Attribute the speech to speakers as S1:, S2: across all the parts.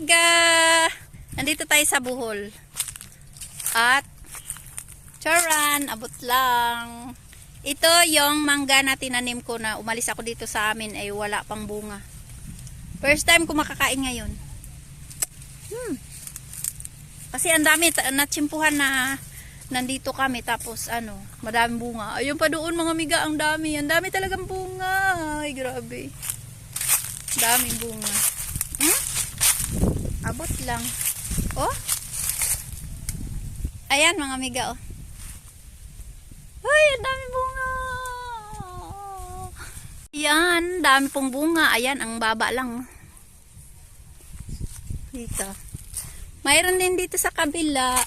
S1: amiga! Nandito tayo sa Buhol. At, charan, abot lang. Ito yung mangga na tinanim ko na umalis ako dito sa amin ay wala pang bunga. First time ko makakain ngayon. Hmm. Kasi ang dami, natsimpuhan na nandito kami tapos ano, madaming bunga. Ayun pa doon mga amiga, ang dami. Ang dami talagang bunga. Ay, grabe. Daming bunga. Hmm? Abot lang. Oh? Ayan mga amiga, oh. Ay, ang dami bunga. Yan, dami pong bunga. Ayan, ang baba lang. Dito. Mayroon din dito sa kabila.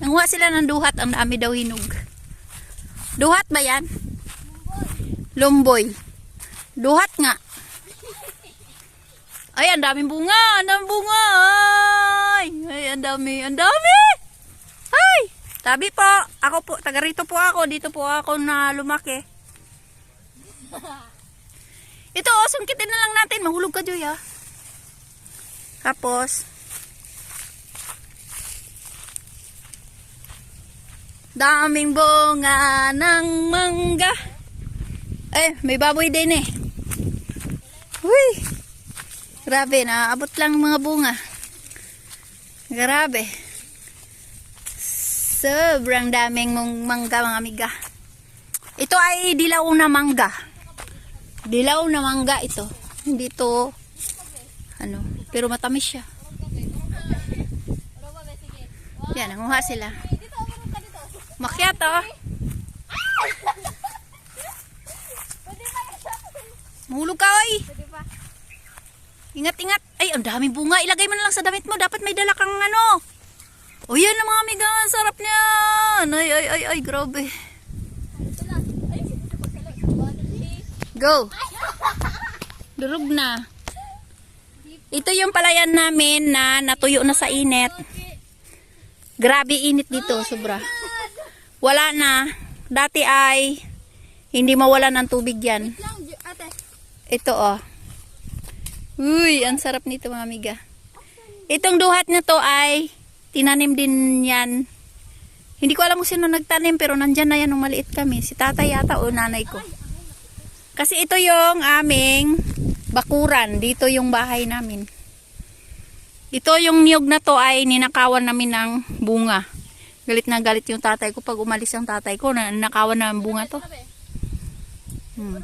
S1: Nanguha sila ng duhat. Ang dami daw hinog. Duhat ba yan? Lumboy. Duhat nga. Ay, ang daming bunga. Ang daming bunga. Ay, ay ang dami. Ang dami. Ay, tabi po. Ako po, taga rito po ako. Dito po ako na lumaki. Ito, oh, sungkitin na lang natin. Mahulog ka, Joy, ah. Tapos, daming bunga ng mangga. Eh, may baboy din eh. Uy! Grabe, naabot lang mga bunga. Grabe. Sobrang daming mangga mga amiga. Ito ay dilaw na mangga. Dilaw na mangga ito. Hindi to ano, pero matamis siya. Yan, nanguha sila. Makyat oh. Mahulog ka oy. Ingat, ingat. Ay, ang daming bunga. Ilagay mo na lang sa damit mo. Dapat may dala kang ano. O yan ang mga amiga. Sarap niyan. Ay, ay, ay, ay. Grabe. Go. Durog na. Ito yung palayan namin na natuyo na sa init. Grabe init dito, sobra. Wala na. Dati ay hindi mawala ng tubig yan. Ito oh. Uy, ang sarap nito mga amiga. Itong duhat na to ay tinanim din yan. Hindi ko alam kung sino nagtanim pero nandyan na yan nung maliit kami. Si tatay yata o nanay ko. Kasi ito yung aming bakuran. Dito yung bahay namin. Ito yung niyog na to ay ninakawan namin ng bunga. Galit na galit yung tatay ko pag umalis ang tatay ko na nakawan na ng bunga to. Hmm.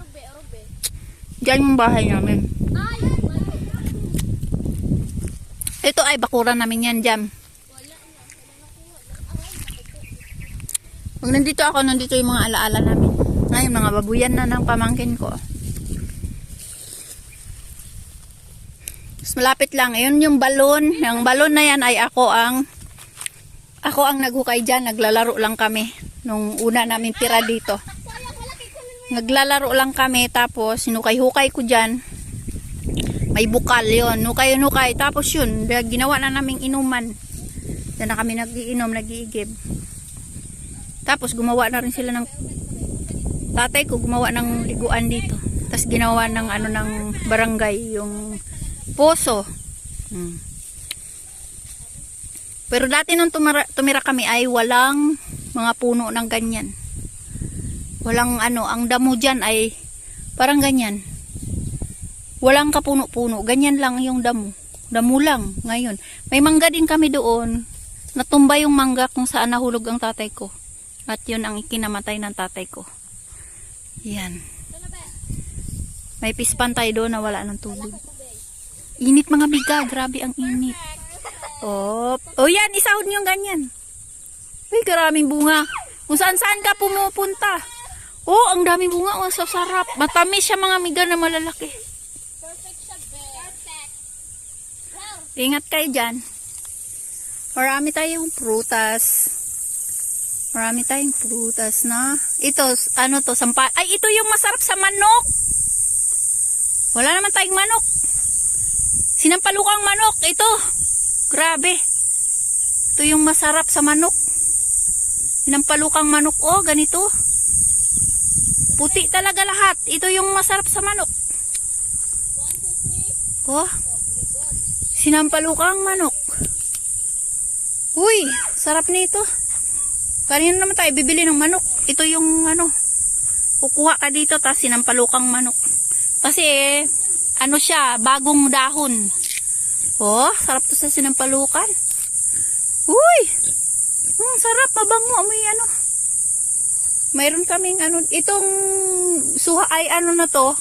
S1: Diyan yung bahay namin. Ito ay bakuran namin yan dyan. Pag nandito ako, nandito yung mga alaala namin. Ngayon, mga babuyan na ng pamangkin ko. Mas malapit lang. Ayun yung balon. Yung balon na yan ay ako ang ako ang naghukay dyan. Naglalaro lang kami. Nung una namin tira dito. Naglalaro lang kami. Tapos, sinukay-hukay ko dyan. May bukal yon Nukay-nukay. Tapos yun, ginawa na naming inuman. Diyan na kami nagiinom, nagiigib. Tapos gumawa na rin sila ng tatay ko gumawa ng liguan dito. Tapos ginawa ng ano ng barangay yung poso. Hmm. Pero dati nung tumira, tumira kami ay walang mga puno ng ganyan. Walang ano, ang damo dyan ay parang ganyan. Walang kapuno-puno. Ganyan lang yung damo. Damo lang ngayon. May mangga din kami doon. Natumba yung mangga kung saan nahulog ang tatay ko. At yun ang ikinamatay ng tatay ko. Yan. May pispan tayo doon na wala ng tubig. Init mga biga. Grabe ang init. Oh, oh yan. Isahod niyo yung ganyan. Uy, karaming bunga. Kung saan saan ka pumupunta. Oh, ang daming bunga. Oh, sa sarap. Matamis siya mga miga na malalaki. Ingat kayo dyan. Marami tayong prutas. Marami tayong prutas na. Ito, ano to, sampa. Ay, ito yung masarap sa manok. Wala naman tayong manok. Sinampalukang manok. Ito. Grabe. Ito yung masarap sa manok. Sinampalukang manok. Oh, ganito. Puti talaga lahat. Ito yung masarap sa manok. Oh. Sinampalukang manok. Uy, sarap nito. Kanina naman tayo bibili ng manok. Ito yung ano, kukuha ka dito tapos sinampalukang manok. Kasi ano siya, bagong dahon. Oh, sarap to sa sinampalukan. Uy! Hmm, sarap, mabango, amoy ano. Mayroon kaming ano, itong suha ay ano na to,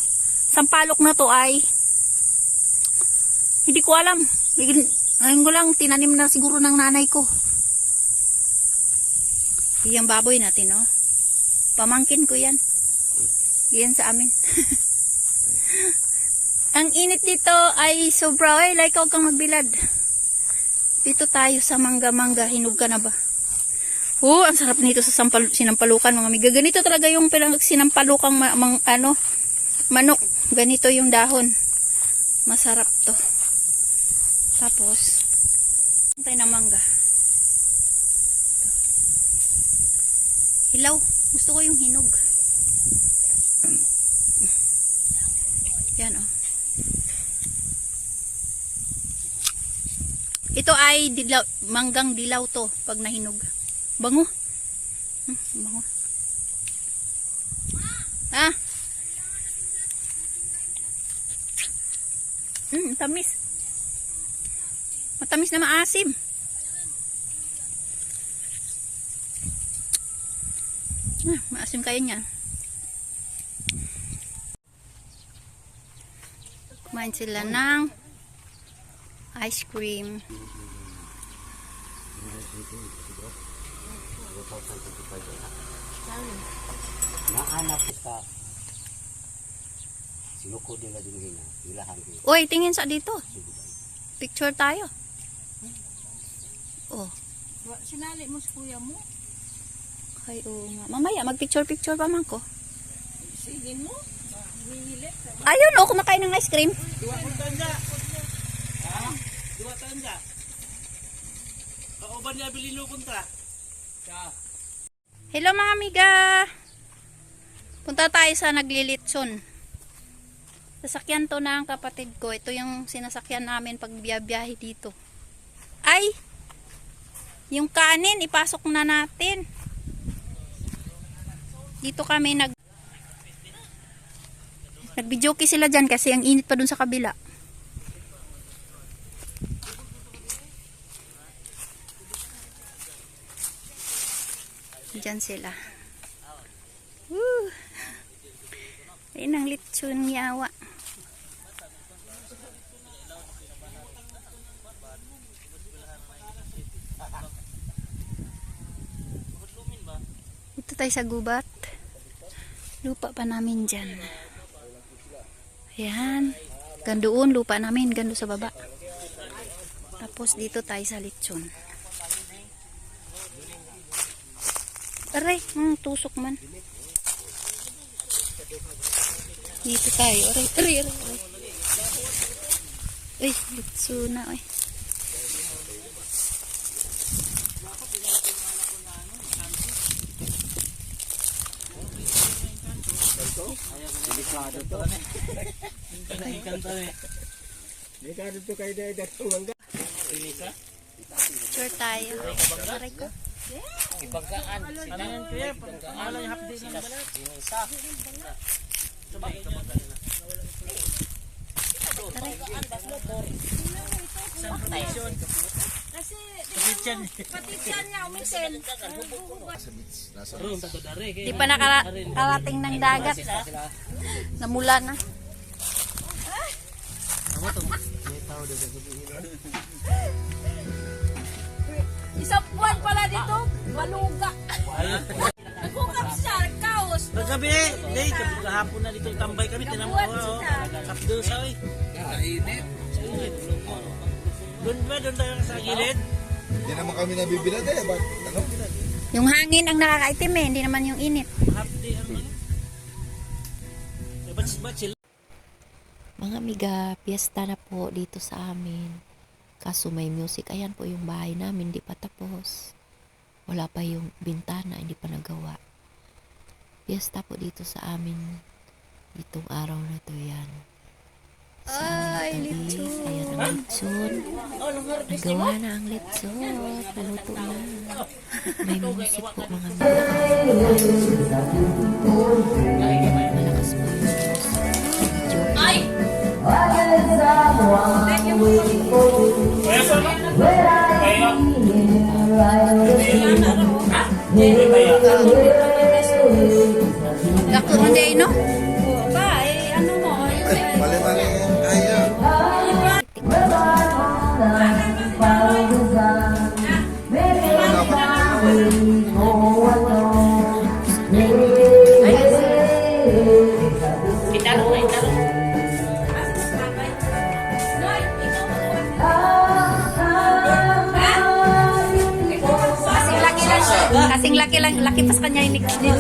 S1: sampalok na to ay hindi ko alam. Ngayon ko lang, tinanim na siguro ng nanay ko. Yung baboy natin, no? Pamangkin ko yan. Yan sa amin. Ang init dito ay sobra. Ay, like kang magbilad. Dito tayo sa mangga-mangga. Hinog ka na ba? Oh, ang sarap nito sa sampal, sinampalukan mga amiga. Ganito talaga yung pinang sinampalukang ma, mang, ano, manok. Ganito yung dahon. Masarap to. Tapos, tayo ng mangga. Ito. Hilaw. Gusto ko yung hinog. Yan oh. Ito ay dilaw, manggang dilaw to pag nahinog. Bango. Hmm, bango. Ah. Hmm, tamis. Matamis na maasim. Ah, maasim kayo niya. Kumain sila ng ice cream.
S2: Nahanap ka. Sinuko nila din nila.
S1: Uy, tingin sa dito. Picture tayo. Oh.
S3: Sinali mo sa kuya mo.
S1: Ay, oo nga. Mamaya, mag-picture-picture pa man ko.
S3: Sige mo.
S1: Ayun, oh, kumakain ng ice cream.
S2: Dua tanda. Ha? Dua tanda. Kauban niya bililo kontra. Sa
S1: Hello mga amiga! Punta tayo sa naglilitson. Sasakyan to ng kapatid ko. Ito yung sinasakyan namin pag biyabiyahe dito. Ay! Yung kanin, ipasok na natin. Dito kami nag... Nagbijoki sila dyan kasi ang init pa dun sa kabila. Diyan sila. Woo! Ayun ang lechon yawa. Ito tayo sa gubat. Lupa pa namin dyan. Ayan. Gandoon, lupa namin. Gando sa baba. Tapos dito tayo sa lechon. Aray, hmm, tusok man. Dito tayo. Aray, aray, aray. aray. Uy, litso na, uy.
S2: Delikado to. Delikado eh. Delikado to kay Dede Tumangga. Inisa?
S1: Sure tayo. Aray ko.
S2: Ibanggaan. Ano yan kuya? Ano yung hapdi ng balat? Inisa.
S3: Kasi, pati niya umitin.
S2: Room tato dare kay.
S1: Di pa nakarating ng dagat. Namula na.
S3: Isang buwan pala dito, maluga. Nagkukap siya, nagkaos.
S4: Paggabi, day, kahapon na dito tambay kami,
S3: Nabuhat
S4: ko,
S3: siya.
S4: kapdo sa oy. Kainit. Doon ba, doon tayo sa gilid?
S5: Hindi naman kami nabibilad eh. Ba't, ano?
S1: Yung hangin ang nakakaitim eh, hindi naman yung init.
S4: Hapdi, ano ano? Eh, ba't ba't sila?
S6: Mga amiga, piyesta na po dito sa amin. Kaso may music. Ayan po yung bahay namin, hindi pa tapos. Wala pa yung bintana, hindi pa nagawa. Piyesta po dito sa amin. Itong araw na to yan.
S1: Ay,
S6: Guys, ayan ang litson. Nagawa na ang litson. Naluto na. May musik po mga mga. Malakas po yung music.
S3: Ay!
S4: Ano?
S1: Man day, no?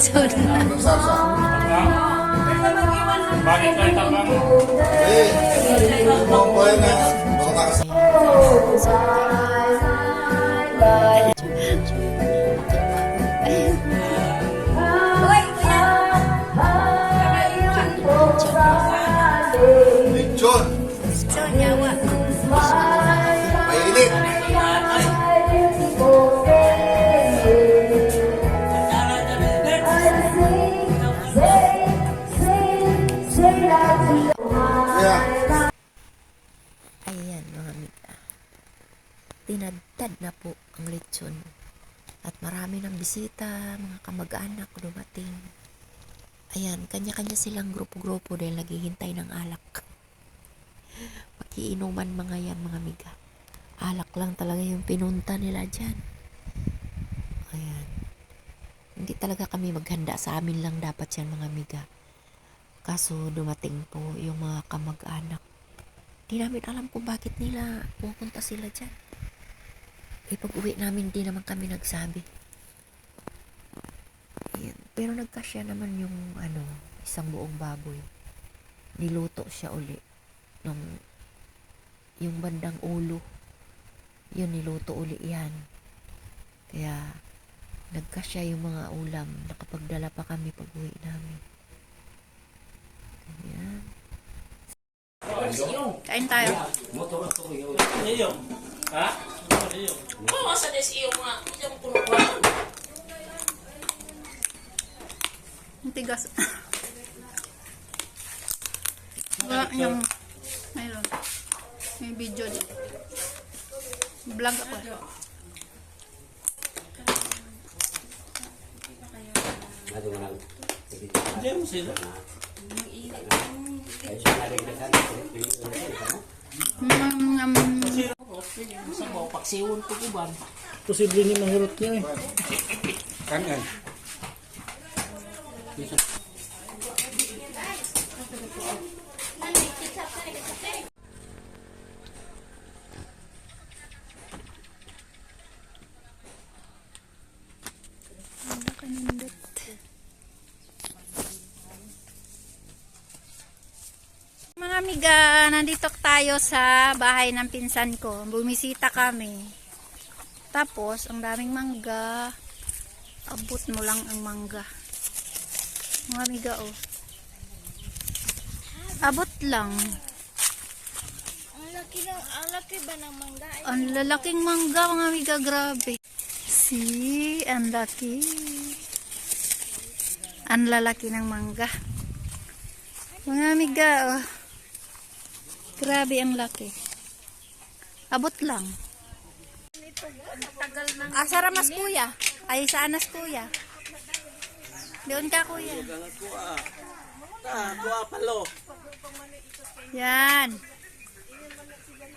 S1: สุดสาวสาวบา
S4: งใจ
S5: ตั้งบ้าง
S1: เฮ้
S5: ย
S1: มอ
S5: งไป
S6: นะ Tinadtad na po ang lechon. At marami ng bisita, mga kamag-anak dumating. Ayan, kanya-kanya silang grupo-grupo dahil naghihintay ng alak. Magiinuman mga yan mga amiga. Alak lang talaga yung pinunta nila dyan. Ayan. Hindi talaga kami maghanda sa amin lang dapat yan mga amiga. Kaso dumating po yung mga kamag-anak. Di namin alam kung bakit nila pupunta sila dyan. Eh, pag uwi namin, di naman kami nagsabi. Ayan. Pero nagkasya naman yung, ano, isang buong baboy. Niluto siya uli. Nung, yung bandang ulo. Yun, niluto uli yan. Kaya, nagkasya yung mga ulam. Nakapagdala pa kami pag uwi namin. Ayan.
S1: Kain tayo.
S4: Ha?
S3: Oo, sa des iyo nga. Yung puno ko.
S1: Ang tigas. Wala yung... Mayroon. May video dito. Vlog ako.
S4: Diyan mo sila.
S1: Mm, um,
S3: Sa mo, pagsiwon ko kuban.
S4: Posible ni mahurot niya eh.
S2: Kanan.
S1: Kanindot. Mga amiga, nandito tayo sa bahay ng pinsan ko. Bumisita kami. Tapos, ang daming mangga. Abot mo lang ang mangga. Mga amiga, oh. Abot lang.
S3: Ang laki ng, ang laki ba ng mangga?
S1: Ang lalaking mangga, mga amiga, grabe. See, ang laki. Ang lalaki ng mangga. Mga amiga, oh. Grabe ang laki. Abot lang. Asa ramas kuya? Ay, saan nas kuya? Doon ka kuya.
S2: Ah, kuha palo.
S1: Yan.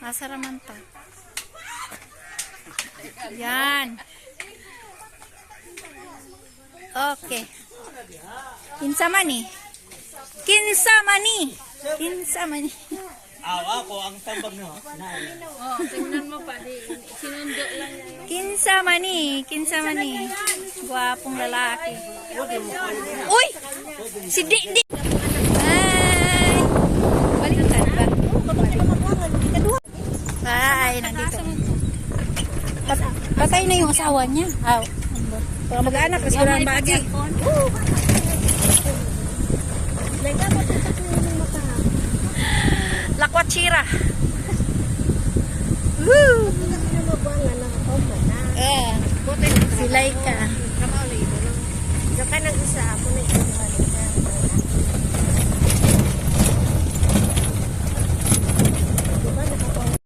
S1: Asa raman to? Yan. Okay. Kinsa mani? Kinsa mani? Kinsa mani?
S4: Awa ko ang tabag no.
S3: Oh, tingnan mo pa. Di, sinundo lang niya.
S1: Kinsa mani? Kinsa mani? Gwapong lalaki. Uy! Si Di Di! Ay! Baliktad ba? Ay, nandito. Pat- Patay na yung asawa niya. Aw. Baka mag-anak, kasi wala ang bagi.
S7: Lakwachira. Woo! Eh, si Laika.
S8: Diyan ka nag-isa ako na